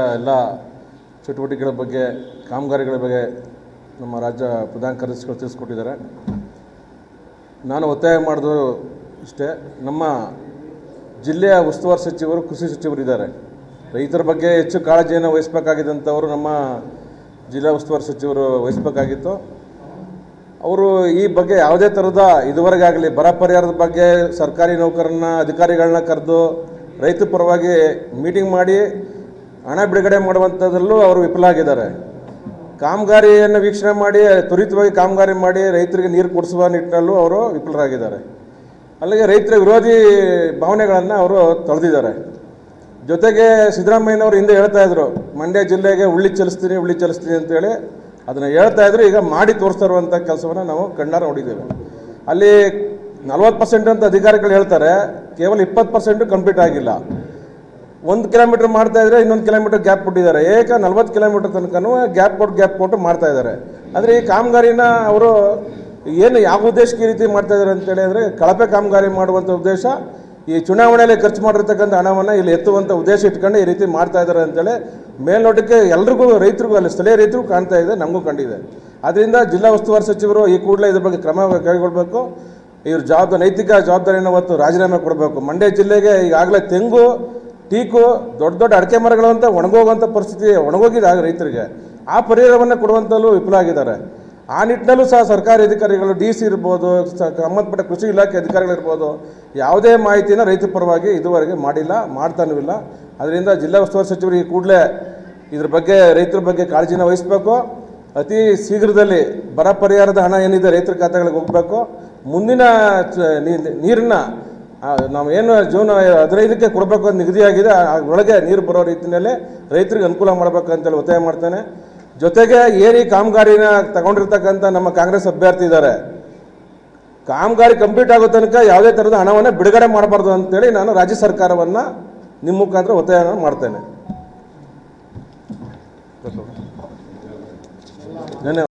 ಎಲ್ಲ ಚಟುವಟಿಕೆಗಳ ಬಗ್ಗೆ, ಕಾಮಗಾರಿಗಳ ಬಗ್ಗೆ ನಮ್ಮ ರಾಜ್ಯ ಪ್ರಧಾನ ಕಾರ್ಯದರ್ಶಿಗಳು ತಿಳಿಸ್ಕೊಟ್ಟಿದ್ದಾರೆ. ನಾನು ಒತ್ತಾಯ ಮಾಡೋದು ಇಷ್ಟೇ, ನಮ್ಮ ಜಿಲ್ಲೆಯ ಉಸ್ತುವಾರಿ ಸಚಿವರು, ಕೃಷಿ ಸಚಿವರಿದ್ದಾರೆ ರೈತರ ಬಗ್ಗೆ ಹೆಚ್ಚು ಕಾಳಜಿಯನ್ನು ವಹಿಸಬೇಕಾಗಿದ್ದಂಥವರು ನಮ್ಮ ಜಿಲ್ಲಾ ಉಸ್ತುವಾರಿ ಸಚಿವರು ವಹಿಸಬೇಕಾಗಿತ್ತು. ಅವರು ಈ ಬಗ್ಗೆ ಯಾವುದೇ ಥರದ ಇದುವರೆಗಾಗಲಿ ಬರ ಪರಿಹಾರದ ಬಗ್ಗೆ ಸರ್ಕಾರಿ ನೌಕರನ್ನ ಅಧಿಕಾರಿಗಳನ್ನ ಕರೆದು ರೈತ ಪರವಾಗಿ ಮೀಟಿಂಗ್ ಮಾಡಿ ಹಣ ಬಿಡುಗಡೆ ಮಾಡುವಂಥದ್ರಲ್ಲೂ ಅವರು ವಿಫಲ ಆಗಿದ್ದಾರೆ ಕಾಮಗಾರಿಯನ್ನು ವೀಕ್ಷಣೆ ಮಾಡಿ, ತ್ವರಿತವಾಗಿ ಕಾಮಗಾರಿ ಮಾಡಿ ರೈತರಿಗೆ ನೀರು ಕೊಡಿಸುವ ನಿಟ್ಟಿನಲ್ಲೂ ಅವರು ವಿಫಲರಾಗಿದ್ದಾರೆ. ಅಲ್ಲಿಗೆ ರೈತರ ವಿರೋಧಿ ಭಾವನೆಗಳನ್ನು ಅವರು ತೊಳೆದಿದ್ದಾರೆ. ಜೊತೆಗೆ ಸಿದ್ದರಾಮಯ್ಯನವರು ಹಿಂದೆ ಹೇಳ್ತಾ ಇದ್ರು, ಮಂಡ್ಯ ಜಿಲ್ಲೆಗೆ ಉಳ್ಳಿ ಚಲಿಸ್ತೀನಿ ಉಳ್ಳಿ ಚಲಿಸ್ತೀನಿ ಅಂತೇಳಿ ಅದನ್ನು ಹೇಳ್ತಾ ಇದ್ರು, ಈಗ ಮಾಡಿ ತೋರಿಸ್ತಾ ಇರುವಂಥ ಕೆಲಸವನ್ನು ನಾವು ಕಣ್ಣಾರ ನೋಡಿದ್ದೇವೆ. ಅಲ್ಲಿ ನಲ್ವತ್ತು ಪರ್ಸೆಂಟ್ ಅಂತ ಅಧಿಕಾರಿಗಳು ಹೇಳ್ತಾರೆ, ಕೇವಲ ಇಪ್ಪತ್ತು ಪರ್ಸೆಂಟು ಕಂಪ್ಲೀಟ್ ಆಗಿಲ್ಲ. ಒಂದು ಕಿಲೋಮೀಟರ್ ಮಾಡ್ತಾ ಇದ್ರೆ ಇನ್ನೊಂದು ಕಿಲೋಮೀಟರ್ ಗ್ಯಾಪ್ ಕೊಟ್ಟಿದ್ದಾರೆ ಏಕ ನಲ್ವತ್ತು ಕಿಲೋಮೀಟರ್ ತನಕನೂ ಗ್ಯಾಪ್ ಕೊಟ್ಟು ಗ್ಯಾಪ್ ಕೊಟ್ಟು ಮಾಡ್ತಾ ಇದ್ದಾರೆ. ಆದರೆ ಈ ಕಾಮಗಾರಿನ ಅವರು ಏನು ಯಾವ ಉದ್ದೇಶಕ್ಕೆ ರೀತಿ ಮಾಡ್ತಾ ಇದ್ದಾರೆ ಅಂತೇಳಿ ಅಂದರೆ ಕಳಪೆ ಕಾಮಗಾರಿ ಮಾಡುವಂಥ ಉದ್ದೇಶ, ಈ ಚುನಾವಣೆಯಲ್ಲಿ ಖರ್ಚು ಮಾಡಿರ್ತಕ್ಕಂಥ ಹಣವನ್ನು ಇಲ್ಲಿ ಎತ್ತುವಂಥ ಉದ್ದೇಶ ಇಟ್ಕೊಂಡು ಈ ರೀತಿ ಮಾಡ್ತಾ ಇದ್ದಾರೆ ಅಂತೇಳಿ ಮೇಲ್ನೋಟಕ್ಕೆ ಎಲ್ರಿಗೂ ರೈತರಿಗೂ ಅಲ್ಲಿ ಸ್ಥಳೀಯ ರೈತರಿಗೂ ಕಾಣ್ತಾ ಇದೆ, ನಮಗೂ ಕಂಡಿದೆ. ಆದ್ದರಿಂದ ಜಿಲ್ಲಾ ಉಸ್ತುವಾರಿ ಸಚಿವರು ಈ ಕೂಡಲೇ ಇದ್ರ ಬಗ್ಗೆ ಕ್ರಮ ಕೈಗೊಳ್ಳಬೇಕು ಇವ್ರ ಜವಾಬ್ದಾರಿ, ನೈತಿಕ ಜವಾಬ್ದಾರಿಯನ್ನು ಅವತ್ತು ರಾಜೀನಾಮೆ ಕೊಡಬೇಕು. ಮಂಡ್ಯ ಜಿಲ್ಲೆಗೆ ಈಗಾಗಲೇ ತೆಂಗು ಟೀಕು ದೊಡ್ಡ ದೊಡ್ಡ ಅಡಿಕೆ ಮರಗಳು ಅಂತ ಒಣಗೋಗುವಂಥ ಪರಿಸ್ಥಿತಿ, ಒಣಗೋಗಿದೆ ಆಗ ರೈತರಿಗೆ. ಆ ಪರಿಹಾರವನ್ನು ಕೊಡುವಂತಲೂ ವಿಫಲ ಆಗಿದ್ದಾರೆ. ಆ ನಿಟ್ಟಿನಲ್ಲೂ ಸಹ ಸರ್ಕಾರಿ ಅಧಿಕಾರಿಗಳು, ಡಿ ಸಿ ಇರ್ಬೋದು ಸಂಬಂಧಪಟ್ಟ ಕೃಷಿ ಇಲಾಖೆ ಅಧಿಕಾರಿಗಳಿರ್ಬೋದು ಯಾವುದೇ ಮಾಹಿತಿನ ರೈತರ ಪರವಾಗಿ ಇದುವರೆಗೆ ಮಾಡಿಲ್ಲ, ಮಾಡ್ತಾನೂ ಇಲ್ಲ. ಅದರಿಂದ ಜಿಲ್ಲಾ ಉಸ್ತುವಾರಿ ಸಚಿವರಿಗೆ ಕೂಡಲೇ ಇದ್ರ ಬಗ್ಗೆ, ರೈತರ ಬಗ್ಗೆ ಕಾಳಜಿನ ವಹಿಸಬೇಕು. ಅತಿ ಶೀಘ್ರದಲ್ಲಿ ಬರ ಪರಿಹಾರದ ಹಣ ಏನಿದೆ ರೈತರ ಖಾತೆಗಳಿಗೆ ಹೋಗಬೇಕು. ಮುಂದಿನ ನೀರನ್ನ ನಾವು ಏನು ಜೂನ್ ಹದಿನೈದಕ್ಕೆ ಕೊಡಬೇಕು ಅಂತ ನಿಗದಿಯಾಗಿದೆ ಒಳಗೆ ನೀರು ಬರೋ ರೀತಿಯಲ್ಲಿ ರೈತರಿಗೆ ಅನುಕೂಲ ಮಾಡಬೇಕಂತೇಳಿ ಒತ್ತಾಯ ಮಾಡ್ತೇನೆ. ಜೊತೆಗೆ ಏರಿ ಕಾಮಗಾರಿನ ತಗೊಂಡಿರ್ತಕ್ಕಂಥ ನಮ್ಮ ಕಾಂಗ್ರೆಸ್ ಅಭ್ಯರ್ಥಿ ಇದ್ದಾರೆ. ಕಾಮಗಾರಿ ಕಂಪ್ಲೀಟ್ ಆಗೋ ತನಕ ಯಾವುದೇ ಥರದ ಹಣವನ್ನು ಬಿಡುಗಡೆ ಮಾಡಬಾರ್ದು ಅಂತೇಳಿ ನಾನು ರಾಜ್ಯ ಸರ್ಕಾರವನ್ನು ನಿಮ್ಮ ಮುಖಾಂತರ ಒತ್ತಾಯ ಮಾಡ್ತೇನೆ. ಧನ್ಯವಾದ.